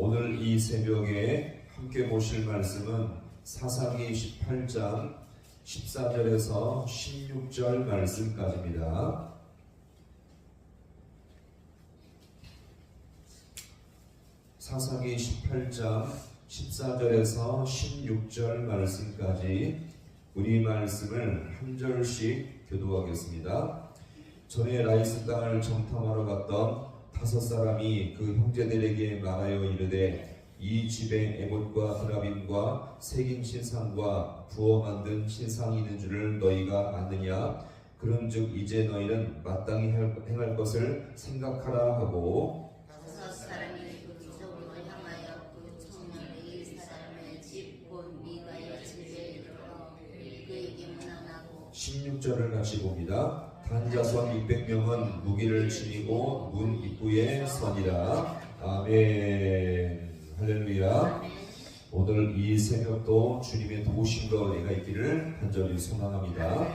오늘 이 새벽에 함께 보실 말씀은 사사기 18장 14절에서 16절 말씀까지입니다. 사사기 18장 14절에서 16절 말씀까지 우리 말씀을 한 절씩 교도하겠습니다. 전에 라이스 땅을 정탐하러 갔던 다섯 사람이 그 형제들에게 말하여 이르되 이 집에 에봇과 드라빔과 새긴 신상과 부어 만든 신상이 있는 줄을 너희가 아느냐 그런즉 이제 너희는 마땅히 할- 행할 것을 생각하라 하고 다섯 사람이 그 기적으로 향하여 그 청년 이 사람의 집곧 미가의 집에 이르러 그에게 문안하고 16절을 같이 봅니다. 단자선 600명은 무기를 지니고 문 입구에 서니라. 아멘. 할렐루야. 오늘 이 새벽도 주님의 도우심과 은혜가 있기를 간절히 소망합니다.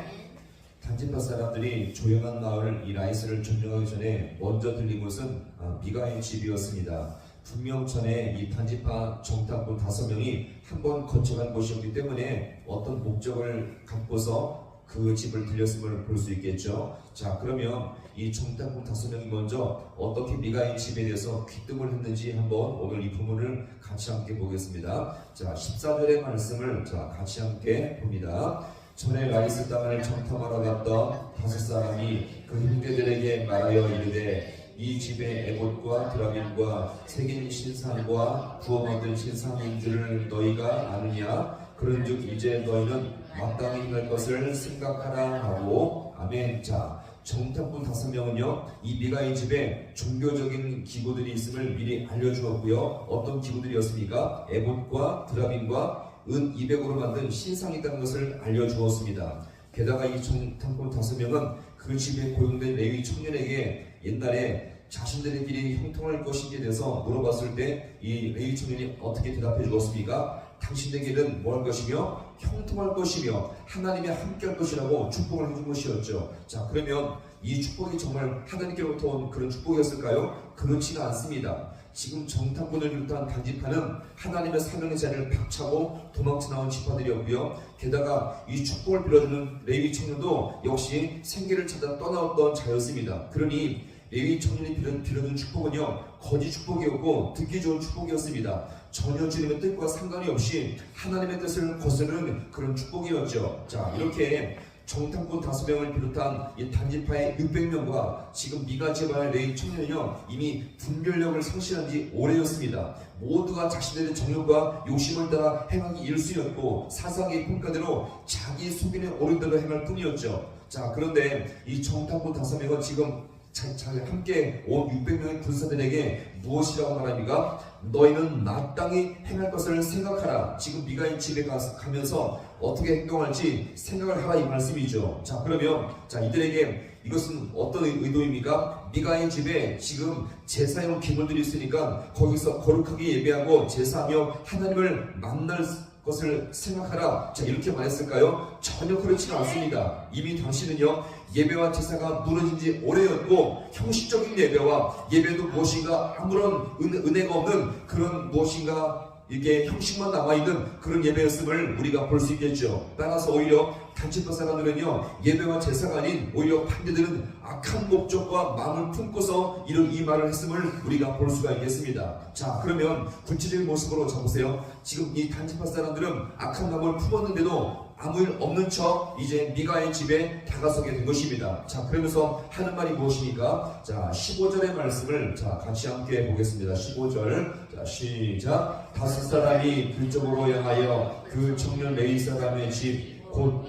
단지파 사람들이 조용한 마을 이 라이스를 점령하기 전에 먼저 들린 곳은 아, 미가의 집이었습니다. 분명 전에 이 단지파 정탐꾼 다섯 명이 한 번 거쳐간 곳이었기 때문에 어떤 목적을 갖고서 그 집을 들렸음을 볼 수 있겠죠. 자, 그러면 이 정탐꾼 다섯 명이 먼저 어떻게 미가의 집에 대해서 귀뜸을 했는지 한번 오늘 이 부분을 같이 함께 보겠습니다. 자, 14절의 말씀을 자, 같이 함께 봅니다. 전에 라이스 땅을 정탐하러 갔던 다섯 사람이 그 형제들에게 말하여 이르되 이 집에 에봇과 드라빔과 새긴 신상과 구워 만든 신상인 줄을 너희가 아느냐 그런즉 이제 너희는 마땅히 할 것을 생각하라 하고 아멘. 자 정탐꾼 다섯 명은요 이 미가의 집에 종교적인 기구들이 있음을 미리 알려주었고요. 어떤 기구들이었습니까? 에봇과 드라빔과 은 200으로 만든 신상이 있다는 것을 알려주었습니다. 게다가 이 정탐꾼 다섯 명은 그 집에 고용된 레위 청년에게 옛날에 자신들의 길이 형통할 것인지에 대해서 물어봤을 때 이 레위 청년이 어떻게 대답해 주었습니까? 당신의 길은 뭐할 것이며 형통할 것이며 하나님이 함께 할 것이라고 축복을 해준 것이었죠. 자 그러면 이 축복이 정말 하나님께로부터 온 그런 축복이었을까요? 그렇지가 않습니다. 지금 정탐꾼을 비롯한 단지파는 하나님의 사명의 자리를 박차고 도망쳐 나온 지파들이었고요. 게다가 이 축복을 빌어주는 레위 청년도 역시 생계를 찾아 떠나왔던 자였습니다. 그러니 레위 청년이 빌어준 축복은요 거짓 축복이었고 듣기 좋은 축복이었습니다. 전혀 주님의 뜻과 상관이 없이 하나님의 뜻을 거스르는 그런 축복이었죠. 자 이렇게 정탐꾼 다섯 명을 비롯한 이 단지파의 600명과 지금 미가 제발 레이 청년은요 이미 분별력을 상실한 지 오래였습니다. 모두가 자신들의 정욕과 욕심을 따라 행하기 일쑤였고 사상의 평가대로 자기 속인에 오른 대로 행할 뿐이었죠. 자 그런데 이 정탐꾼 다섯 명은 지금 자, 자, 함께 온 600명의 군사들에게 무엇이라고 말합니까? 너희는 마땅히 행할 것을 생각하라. 지금 미가의 집에 가, 가면서 어떻게 행동할지 생각을 하라 이 말씀이죠. 자 그러면 자 이들에게 이것은 어떤 의- 의도입니까? 미가의 집에 지금 제사용 기물들이 있으니까 거기서 거룩하게 예배하고 제사하며 하나님을 만날 것을 생각하라. 자 이렇게 말했을까요? 전혀 그렇지가 않습니다. 이미 당신은요 예배와 제사가 무너진 지 오래였고 형식적인 예배와 예배도 무엇인가 아무런 은, 은혜가 없는 그런 무엇인가 이게 형식만 남아있는 그런 예배였음을 우리가 볼 수 있겠죠. 따라서 오히려 단체파 사람들은요 예배와 제사가 아닌 오히려 반대들은 악한 목적과 마음을 품고서 이런 이 말을 했음을 우리가 볼 수가 있겠습니다. 자 그러면 구체적인 모습으로 잡으세요. 지금 이 단체파 사람들은 악한 마음을 품었는데도 아무 일 없는 척 이제 미가의 집에 다가서게 된 것입니다. 자, 그러면서 하는 말이 무엇입니까? 자, 15절의 말씀을 자, 같이 함께 보겠습니다. 15절. 자, 시작. 다섯 사람이 그쪽으로 향하여 그 청년 레이 사람의 집 곧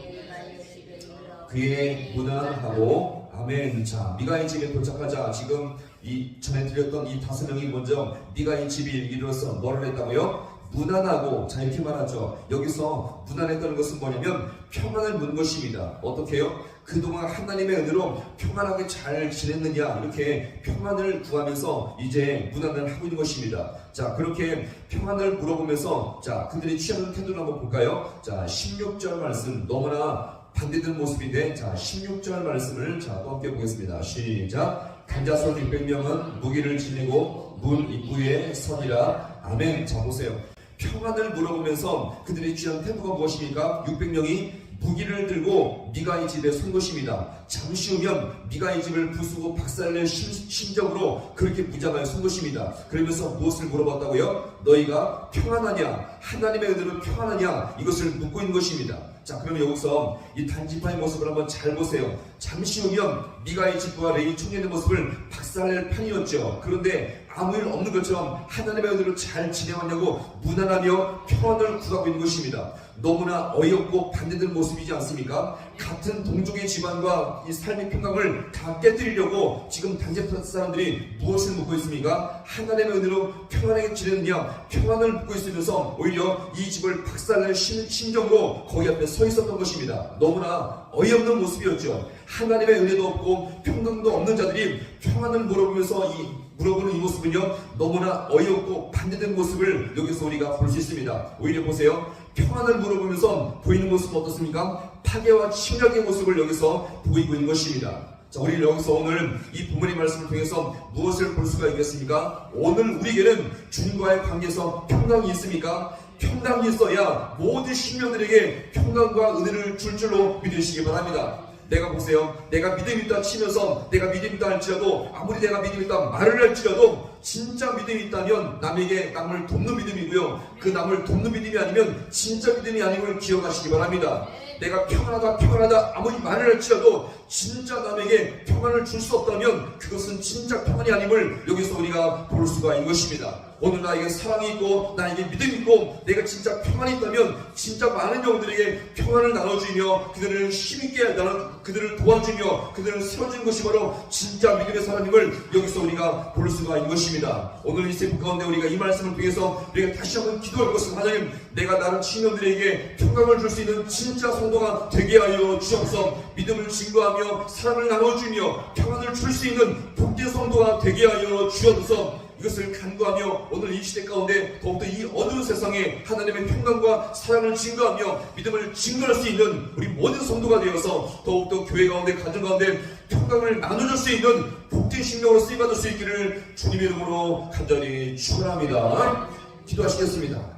그의 무난하고 아멘. 자, 미가의 집에 도착하자 지금 이 전에 드렸던 이 다섯 명이 먼저 미가의 집에 이르러서 뭐를 했다고요? 무난하고 자 이렇게 말하죠. 여기서 무난했다는 것은 뭐냐면 평안을 묻는 것입니다. 어떻게요? 그동안 하나님의 은혜로 평안하게 잘 지냈느냐 이렇게 평안을 구하면서 이제 무난을 하고 있는 것입니다. 자 그렇게 평안을 물어보면서 자 그들이 취하는 태도를 한번 볼까요? 자 16절 말씀 너무나 반대되는 모습인데 자 16절 말씀을 자또 함께 보겠습니다. 시작. 간자손 600명은 무기를 지니고 문 입구에 서니라 아멘. 자 보세요. 평안을 물어보면서 그들의 취한 태도가 무엇입니까? 600명이 무기를 들고 미가의 집에 선 것입니다. 잠시 후면 미가의 집을 부수고 박살낼 심, 심정으로 그렇게 무장하여 선 것입니다. 그러면서 무엇을 물어봤다고요? 너희가 평안하냐? 하나님의 은혜로 평안하냐? 이것을 묻고 있는 것입니다. 자, 그러면 여기서 이 단지파의 모습을 한번 잘 보세요. 잠시 후면 미가의 집과 레이 청년의 모습을 박살낼 판이었죠. 그런데 아무 일 없는 것처럼 하나님의 은혜로 잘 진행하냐고 무난하며 평안을 구하고 있는 것입니다. 너무나 어이없고 반대되는 모습이지 않습니까? 같은 동족의 집안과 이 삶의 평강을 다 깨뜨리려고 지금 단지파 사람들이 무엇을 묻고 있습니까? 하나님의 은혜로 평안하게 지내느냐 평안을 묻고 있으면서 오히려 이 집을 박살낼 심, 심정으로 거기 앞에 서 있었던 것입니다. 너무나 어이없는 모습이었죠. 하나님의 은혜도 없고 평강도 없는 자들이 평안을 물어보면서 이 물어보는 이 모습은요 너무나 어이없고 반대된 모습을 여기서 우리가 볼 수 있습니다. 오히려 보세요. 평안을 물어보면서 보이는 모습은 어떻습니까? 파괴와 침략의 모습을 여기서 보이고 있는 것입니다. 자, 우리 여기서 오늘 이 부모님 말씀을 통해서 무엇을 볼 수가 있겠습니까? 오늘 우리에게는 주님과의 관계에서 평강이 있습니까? 평강이 있어야 모든 신명들에게 평강과 은혜를 줄 줄로 믿으시기 바랍니다. 내가 보세요. 내가 믿음 있다 치면서 내가 믿음 있다 할지라도 아무리 내가 믿음 있다 말을 할지라도 진짜 믿음이 있다면 남에게 남을 돕는 믿음이고요. 그 남을 돕는 믿음이 아니면 진짜 믿음이 아님을 기억하시기 바랍니다. 내가 평안하다 평안하다 아무리 말을 할지라도 진짜 남에게 평안을 줄 수 없다면 그것은 진짜 평안이 아님을 여기서 우리가 볼 수가 있는 것입니다. 오늘 나에게 사랑이 있고 나에게 믿음이 있고 내가 진짜 평안이 있다면 진짜 많은 영들에게 평안을 나눠주며 그들을 힘있게 나눠 그들을 도와주며 그들을 세워주는 것이 바로 진짜 믿음의 사람임을 여기서 우리가 볼 수가 있는 것입니다. 오늘 이 세부 가운데 우리가 이 말씀을 통해서 우리가 다시 한번 기도할 것은 하나님 내가 다른 친구들에게 평강을 줄 수 있는 진짜 성도가 되게 하여 주옵소서. 믿음을 증거하며 사랑을 나눠주며 평안을 줄 수 있는 복된 성도가 되게 하여 주옵소서 이것을 간구하며 오늘 이 시대 가운데 더욱더 이 어두운 세상에 하나님의 평강과 사랑을 증거하며 믿음을 증거할 수 있는 우리 모든 성도가 되어서 더욱더 교회 가운데 가정 가운데 평강을 나눠줄 수 있는 복된 신명으로 쓰임받을 수 있기를 주님의 이름으로 간절히 축원합니다. 기도하시겠습니다.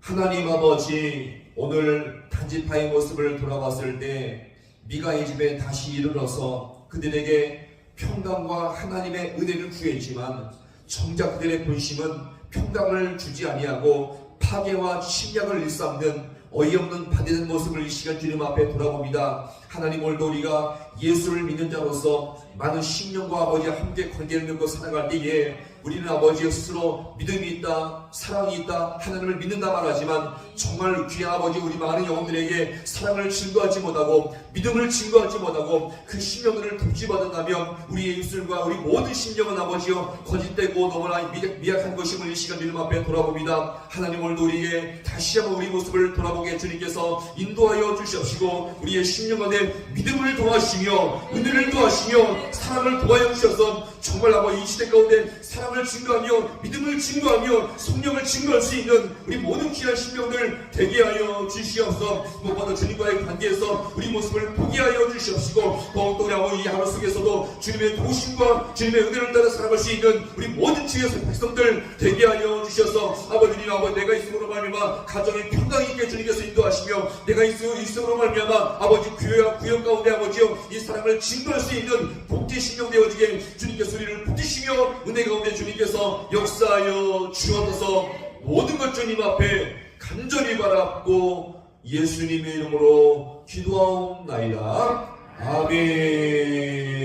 하나님 아버지 오늘 단지파의 모습을 돌아봤을 때 미가의 집에 다시 이르러서 그들에게 평강과 하나님의 은혜를 구했지만 정작 그들의 본심은 평강을 주지 아니하고 파괴와 침략을 일삼는 어이없는 반대된 모습을 이 시간 주님 앞에 돌아봅니다. 하나님 오늘도 우리가 예수를 믿는 자로서 많은 신령과 아버지와 함께 관계를 맺고 살아갈 때에 우리는 아버지 스스로 믿음이 있다, 사랑이 있다, 하나님을 믿는다 말하지만 정말 귀한 아버지 우리 많은 영혼들에게 사랑을 증거하지 못하고 믿음을 증거하지 못하고 그 신령을 독지받는다면 우리의 입술과 우리 모든 신령은 아버지여 거짓되고 너무나 미- 미약한 것임을 이 시간 주님 앞에 돌아봅니다. 하나님 오늘도 우리에게 다시 한번 우리 모습을 돌아보게 주님께서 인도하여 주시옵시고 우리의 신령 안에 믿음을 도와주시며 은혜를 도와주시며 사랑을 도와여 주셔서 정말 아버지 이 시대 가운데 사랑을 증거하며 믿음을 증거하며 성령을 증거할 수 있는 우리 모든 귀한 신명들 되게 하여 주시옵소서. 무엇보다 주님과의 관계에서 우리 모습을 보게 하여 주시옵시고 더욱더 우리 아버지 이 하루 속에서도 주님의 도심과 주님의 은혜를 따라 살아갈 수 있는 우리 모든 주의 백성들 되게 하여 주셔서. 아버지님 아버지 내가 있음으로 말미암아 가정에 평강 있게 주님께서 인도하시며 내가 있음, 있음으로 말미암아 아버지 교회 와 구역 가운데 아버지여 이 사랑을 증거할 수 있는 복지 신령 되어지게 주님께서 우리를 붙이시며 은혜 가운데 주님께서 역사하여 주옵소서 모든 것 주님 앞에 간절히 바랍고 예수님의 이름으로 기도하옵나이다. 아멘.